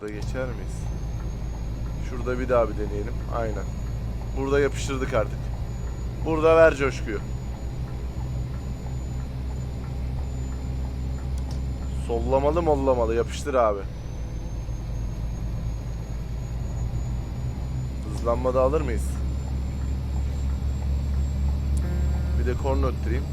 Şurada geçer miyiz? Şurada bir daha bir deneyelim. Aynen. Burada yapıştırdık artık. Burada ver coşkuyu. Sollamalı mollamalı yapıştır abi. Hızlanma da alır mıyız? Bir de korna öttüreyim.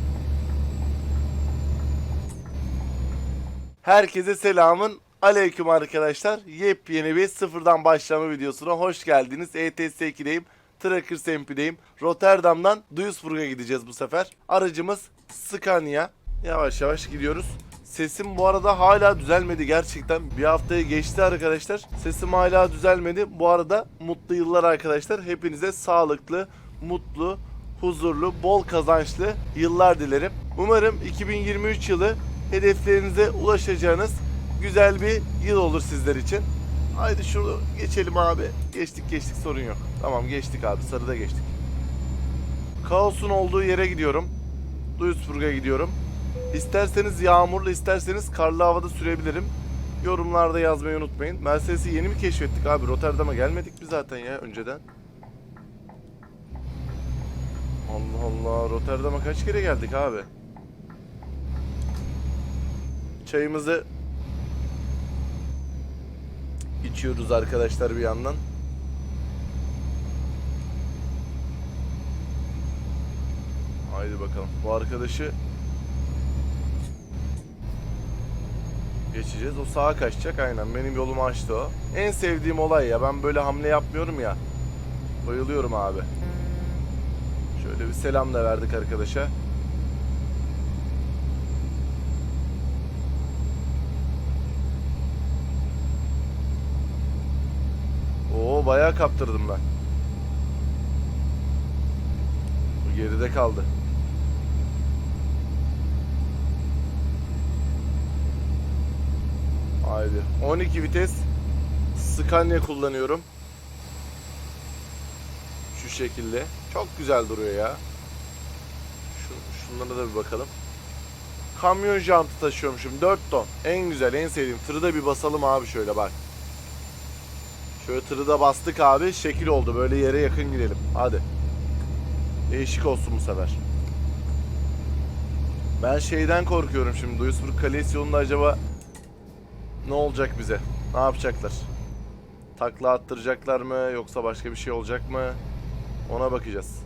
Herkese selamın aleyküm arkadaşlar. Yepyeni bir sıfırdan başlama videosuna hoş geldiniz. ETS 2'deyim. Trackers MP'deyim. Rotterdam'dan Duisburg'a gideceğiz bu sefer. Aracımız Scania. Yavaş yavaş gidiyoruz. Sesim bu arada hala düzelmedi gerçekten. Bir haftayı geçti arkadaşlar. Sesim hala düzelmedi. Bu arada mutlu yıllar arkadaşlar. Hepinize sağlıklı, mutlu, huzurlu, bol kazançlı yıllar dilerim. Umarım 2023 yılı hedeflerinize ulaşacağınız güzel bir yıl olur sizler için. Haydi şunu geçelim abi. Geçtik geçtik sorun yok. Tamam geçtik abi sarıda geçtik. Kaosun olduğu yere gidiyorum. Duisburg'a gidiyorum. İsterseniz yağmurlu isterseniz karlı havada sürebilirim. Yorumlarda yazmayı unutmayın. Mercedes'i yeni mi keşfettik abi? Rotterdam'a gelmedik mi zaten ya önceden? Allah Allah Rotterdam'a kaç kere geldik abi? Çayımızı içiyoruz arkadaşlar bir yandan. Haydi bakalım. Bu arkadaşı geçeceğiz. O sağa kaçacak aynen. Benim yolumu açtı o. En sevdiğim olay ya. Ben böyle hamle yapmıyorum ya. Bayılıyorum abi. Şöyle bir selam da verdik arkadaşa. Bayağı kaptırdım ben. Bu geride kaldı. Haydi. 12 vites Scania kullanıyorum. Şu şekilde. Çok güzel duruyor ya. Şu, şunlara da bir bakalım. Kamyon jantı taşıyormuşum. 4 ton. En güzel, en sevdiğim. Tırı da bir basalım abi şöyle bak. Şöyle tırı da bastık abi. Şekil oldu. Böyle yere yakın gidelim. Hadi. Değişik olsun bu sefer. Ben şeyden korkuyorum şimdi. Duisburg Kalesi yolunda acaba ne olacak bize? Ne yapacaklar? Takla attıracaklar mı yoksa başka bir şey olacak mı? Ona bakacağız.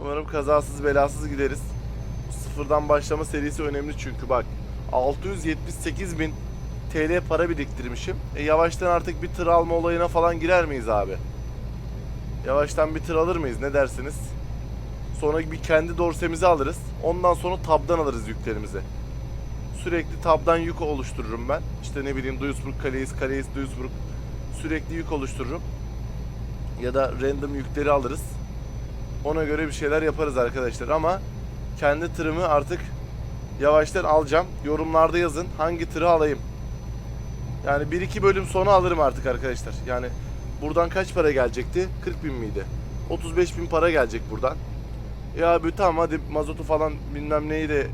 Umarım kazasız belasız gideriz. Bu sıfırdan başlama serisi önemli çünkü bak 678 bin TL para biriktirmişim. E yavaştan artık bir tır alma olayına falan girer miyiz abi? Yavaştan bir tır alır mıyız ne dersiniz? Sonra bir kendi dorsemizi alırız. Ondan sonra tabdan alırız yüklerimizi. Sürekli tabdan yük oluştururum ben. İşte ne bileyim Duisburg Kaleis, Kaleis Duisburg sürekli yük oluştururum. Ya da random yükleri alırız. Ona göre bir şeyler yaparız arkadaşlar ama kendi tırımı artık yavaştan alacağım. Yorumlarda yazın hangi tırı alayım. Yani 1-2 bölüm sonra alırım artık arkadaşlar. Yani buradan kaç para gelecekti? 40 bin miydi? 35 bin para gelecek buradan. Ya abi tamam hadi mazotu falan bilmem neyi de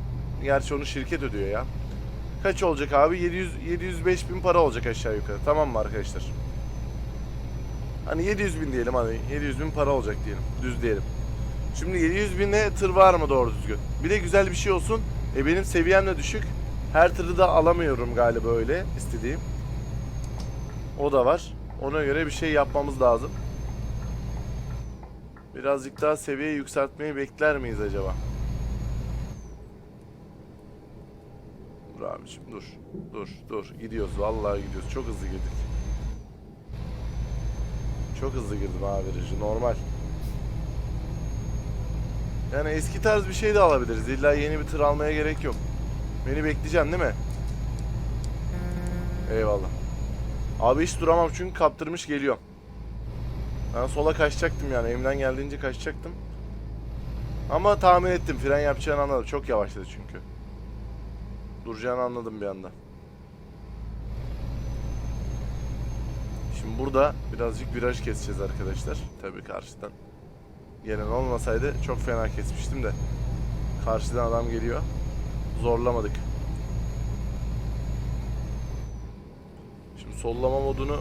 gerçi onu şirket ödüyor ya. Kaç olacak abi? 700 705 bin para olacak aşağı yukarı. Tamam mı arkadaşlar? Hani 700 bin diyelim hani 700 bin para olacak diyelim. Düz diyelim. Şimdi 700 bine tır var mı doğru düzgün? Bir de güzel bir şey olsun. E benim seviyem de düşük. Her tırı da alamıyorum galiba öyle istediğim. O da var. Ona göre bir şey yapmamız lazım. Birazcık daha seviyeyi yükseltmeyi bekler miyiz acaba? Dur abiciğim dur. Dur dur. Gidiyoruz vallahi gidiyoruz. Çok hızlı girdik. Çok hızlı girdim abi virajı normal. Yani eski tarz bir şey de alabiliriz. İlla yeni bir tır almaya gerek yok. Beni bekleyeceksin değil mi? Eyvallah. Abi hiç duramam çünkü kaptırmış geliyor. Ben sola kaçacaktım yani. Elimden geldiğince kaçacaktım. Ama tahmin ettim. Fren yapacağını anladım. Çok yavaşladı çünkü. Duracağını anladım bir anda. Şimdi burada birazcık viraj keseceğiz arkadaşlar. Tabii karşıdan. Gelen olmasaydı çok fena kesmiştim de. Karşıdan adam geliyor. Zorlamadık. Şimdi sollama modunu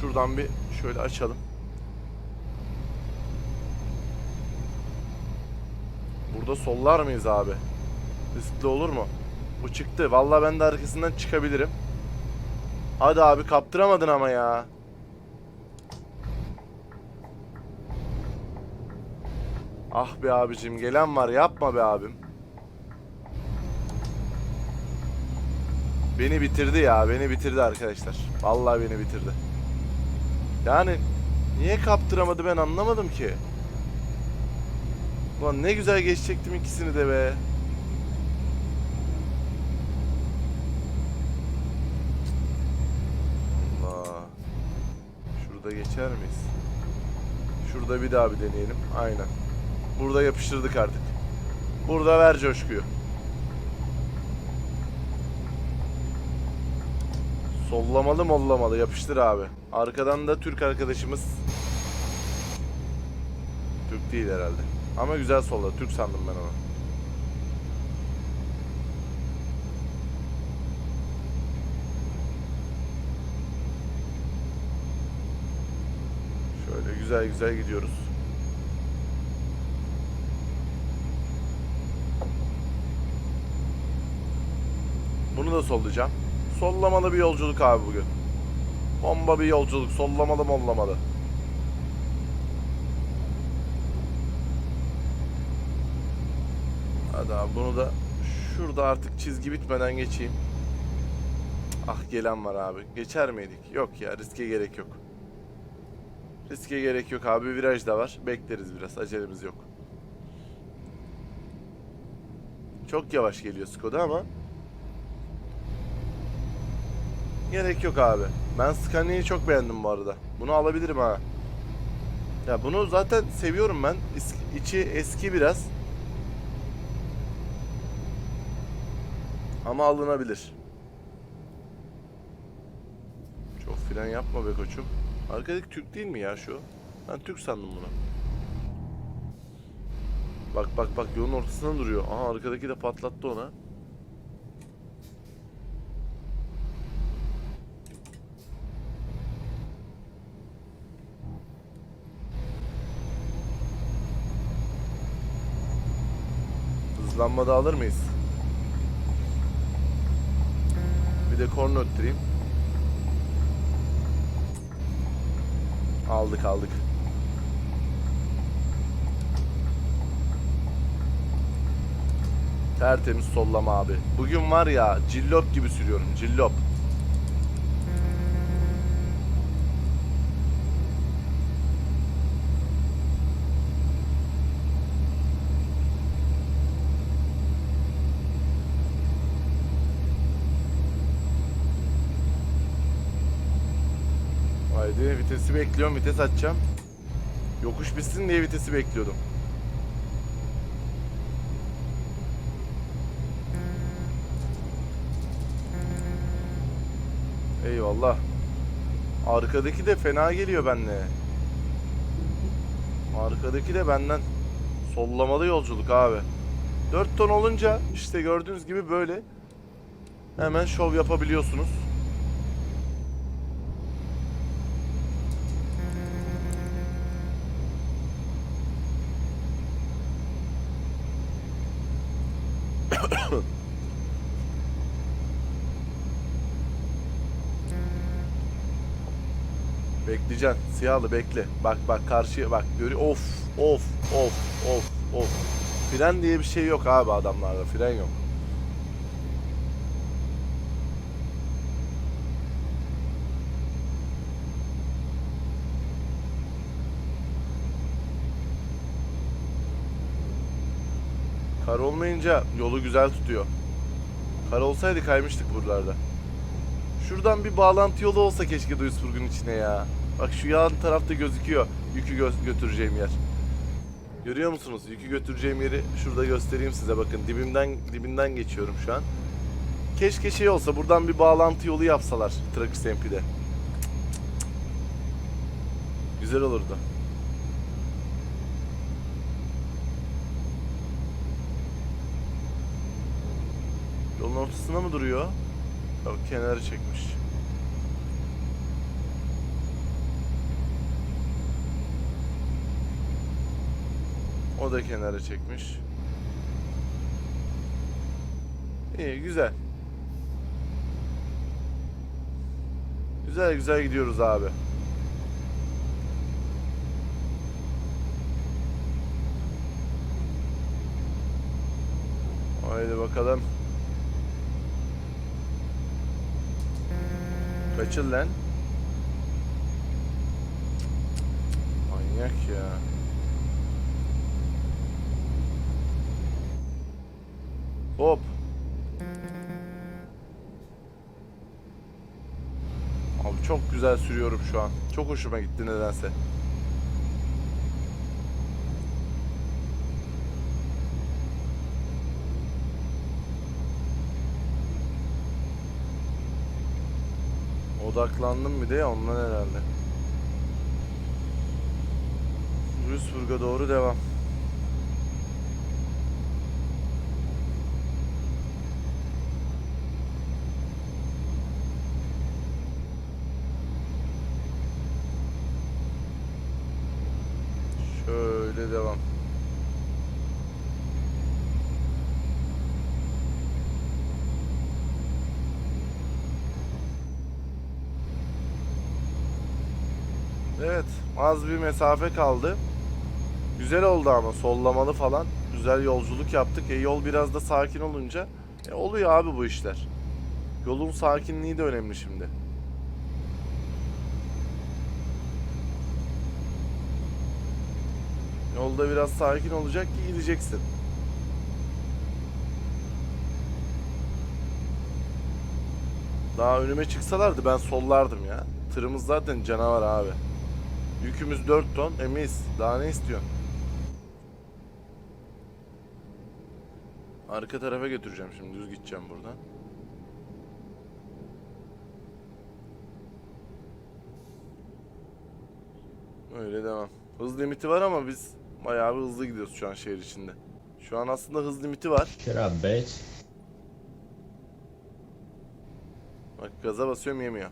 şuradan bir şöyle açalım. Burada sollar mıyız abi? Riskli olur mu? Bu çıktı. Vallahi ben de arkasından çıkabilirim. Hadi abi kaptıramadın ama ya. Ah be abicim gelen var yapma be abim. Beni bitirdi ya beni bitirdi arkadaşlar. Vallahi beni bitirdi. Yani niye kaptıramadı ben anlamadım ki. Ulan ne güzel geçecektim ikisini de be. Allah. Şurada geçer miyiz? Şurada bir daha bir deneyelim. Aynen. Burada yapıştırdık artık. Burada ver coşkuyu. Sollamalı mollamalı yapıştır abi. Arkadan da Türk arkadaşımız. Türk değil herhalde. Ama güzel solladı. Türk sandım ben onu. Şöyle güzel güzel gidiyoruz. Bunu da sollayacağım. Sollamalı bir yolculuk abi bugün. Bomba bir yolculuk. Sollamalı mollamalı. Hadi abi bunu da şurada artık çizgi bitmeden geçeyim. Ah gelen var abi. Geçer miydik? Yok ya riske gerek yok. Riske gerek yok abi. Viraj da var. Bekleriz biraz. Acelemiz yok. Çok yavaş geliyor Skoda ama Gerek yok abi. Ben Scania'yı çok beğendim bu arada. Bunu alabilirim ha. Ya bunu zaten seviyorum ben. İçi eski biraz. Ama alınabilir. Çok fren yapma be koçum. Arkadaki Türk değil mi ya şu? Ben Türk sandım bunu. Bak bak bak yolun ortasında duruyor. Aha arkadaki de patlattı ona. Hızlanma da alır mıyız? Bir de korna öttüreyim. Aldık aldık. Tertemiz sollama abi. Bugün var ya cillop gibi sürüyorum cillop. Haydi vitesi bekliyorum vites açacağım. Yokuş bitsin diye vitesi bekliyordum. Eyvallah. Arkadaki de fena geliyor benle. Arkadaki de benden. Sollamalı yolculuk abi. 4 ton olunca işte gördüğünüz gibi böyle hemen şov yapabiliyorsunuz. Bekleyeceksin. Siyahlı bekle. Bak bak karşıya bak. Görüyor. Of of of of of. Fren diye bir şey yok abi adamlarda. Fren yok. Kar olmayınca yolu güzel tutuyor. Kar olsaydı kaymıştık buralarda. Şuradan bir bağlantı yolu olsa keşke Duisburg'un içine ya. Bak şu yan tarafta gözüküyor yükü gö- götüreceğim yer. Görüyor musunuz? Yükü götüreceğim yeri şurada göstereyim size bakın. Dibimden dibinden geçiyorum şu an. Keşke şey olsa buradan bir bağlantı yolu yapsalar Trakis MP'de. Güzel olurdu. Yolun ortasında mı duruyor? Yok kenarı çekmiş. O da kenara çekmiş. İyi güzel. Güzel güzel gidiyoruz abi. Haydi bakalım. Kaçıl lan. Manyak ya. Hop. Abi çok güzel sürüyorum şu an. Çok hoşuma gitti nedense. Odaklandım bir de ya ondan herhalde. Duisburg'a doğru devam. Şöyle devam. Evet, az bir mesafe kaldı. Güzel oldu ama sollamalı falan. Güzel yolculuk yaptık. E yol biraz da sakin olunca e, oluyor abi bu işler. Yolun sakinliği de önemli şimdi. Yolda biraz sakin olacak ki gideceksin. Daha önüme çıksalardı ben sollardım ya. Tırımız zaten canavar abi. Yükümüz 4 ton. Emis. Daha ne istiyorsun? Arka tarafa götüreceğim şimdi. Düz gideceğim buradan. Öyle devam. Hız limiti var ama biz bayağı bir hızlı gidiyoruz şu an şehir içinde. Şu an aslında hız limiti var. Bitch. Bak gaza basıyorum yemiyor.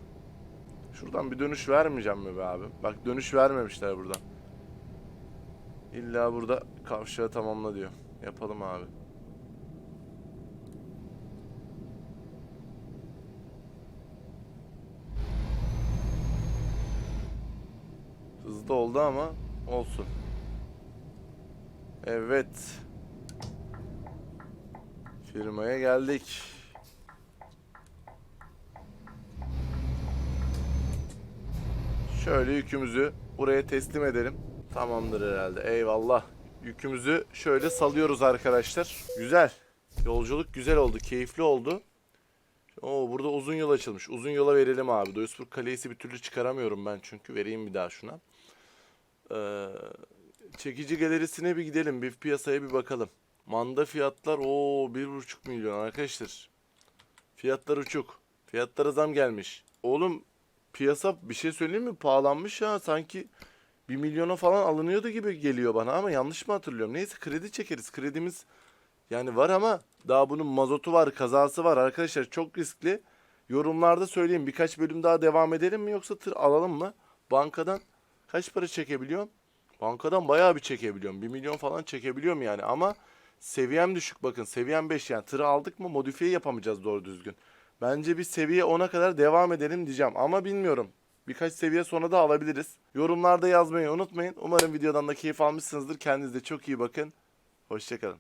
Şuradan bir dönüş vermeyeceğim mi be abi? Bak dönüş vermemişler buradan. İlla burada kavşağı tamamla diyor. Yapalım abi. Hızlı oldu ama olsun. Evet. Firmaya geldik. Şöyle yükümüzü buraya teslim edelim. Tamamdır herhalde. Eyvallah. Yükümüzü şöyle salıyoruz arkadaşlar. Güzel. Yolculuk güzel oldu. Keyifli oldu. Oo burada uzun yol açılmış. Uzun yola verelim abi. Duisburg Kalesi bir türlü çıkaramıyorum ben çünkü. Vereyim bir daha şuna. Ee, çekici galerisine bir gidelim. Bir piyasaya bir bakalım. Manda fiyatlar o 1,5 milyon arkadaşlar. Fiyatlar uçuk. Fiyatlara zam gelmiş. Oğlum piyasa bir şey söyleyeyim mi? Pahalanmış ya. Sanki 1 milyona falan alınıyordu gibi geliyor bana ama yanlış mı hatırlıyorum? Neyse kredi çekeriz. Kredimiz yani var ama daha bunun mazotu var, kazası var arkadaşlar. Çok riskli. Yorumlarda söyleyeyim. Birkaç bölüm daha devam edelim mi yoksa tır alalım mı? Bankadan kaç para çekebiliyorum? Bankadan bayağı bir çekebiliyorum. 1 milyon falan çekebiliyorum yani ama seviyem düşük bakın. Seviyem 5 yani tırı aldık mı modifiye yapamayacağız doğru düzgün. Bence bir seviye 10'a kadar devam edelim diyeceğim ama bilmiyorum. Birkaç seviye sonra da alabiliriz. Yorumlarda yazmayı unutmayın. Umarım videodan da keyif almışsınızdır. Kendinize çok iyi bakın. Hoşçakalın.